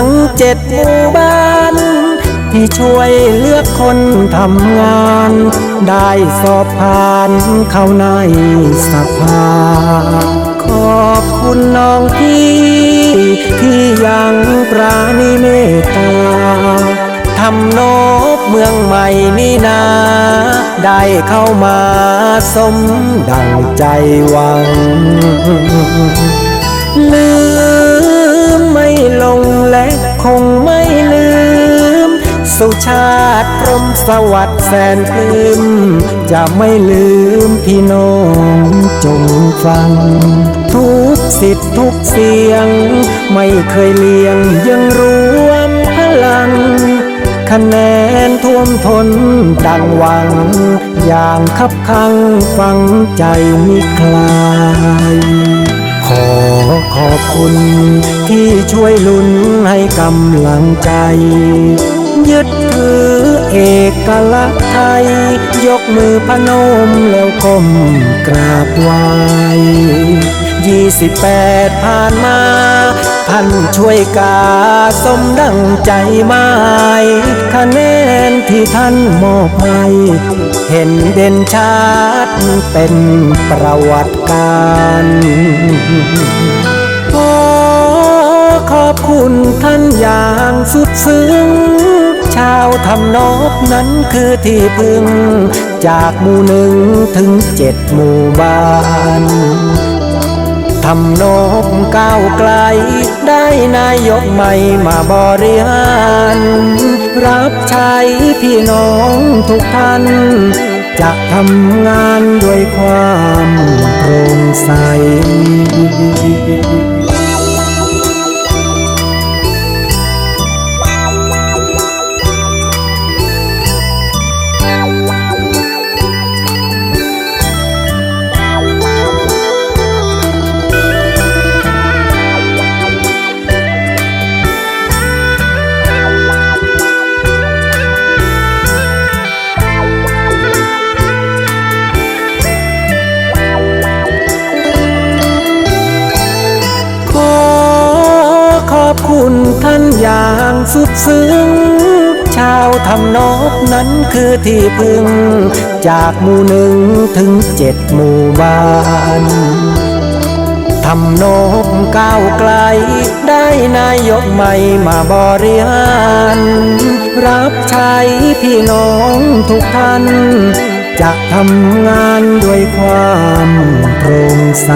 ้งเจ็ดหมู่บ้านที่ช่วยเลือกคนทำงาน ได้สอบผ่านเข้าในสภา ขอบคุณน้องพี่ที่ยังปราณีเมตตาทำนบเมืองใหม่นี่นา ได้เข้ามาสมดังใจหวัง ลืม ชาติพรมสวัสดิ์แสนปลื้มจะไม่ลืมพี่น้องจงฟัง ทุกสิทธิ์ทุกเสียง ไม่เคยเลี่ยงยังรวมพลัง คะแนนท่วมทนดังหวัง อย่างคับคังฟังใจมิคลายขอขอบคุณที่ช่วยลุ้นให้กำลังใจ ยึดถือเอกลักษณ์ไทย ยกมือพนมแล้วก้มกราบไหว้ยี่สิบแปดผ่านมา ท่านช่วยกาสมดังใจไม้คะแนนที่ท่านมอบให้เห็นเด่นชัดเป็นประวัติการขอขอบคุณท่านอย่างสุดซึ้งำนบนั้นคือที่พึ่ง จากหมู่หนึ่งถึงเจ็ดหมู่บ้านทำนบก้าวไกล ได้นายกใหม่มาบริหารรับใช้พี่น้องทุกท่าน จะทำงานด้วยความโปร่งใส ซึ้งชาวทำนบนั้นคือที่พึ่ง จากหมู่หนึ่งถึงเจ็ดหมู่บ้านทำนบก้าวไกล ได้นายกใหม่มาบริหารรับใช้พี่น้องทุกท่าน จะทำงานด้วยความโปร่งใส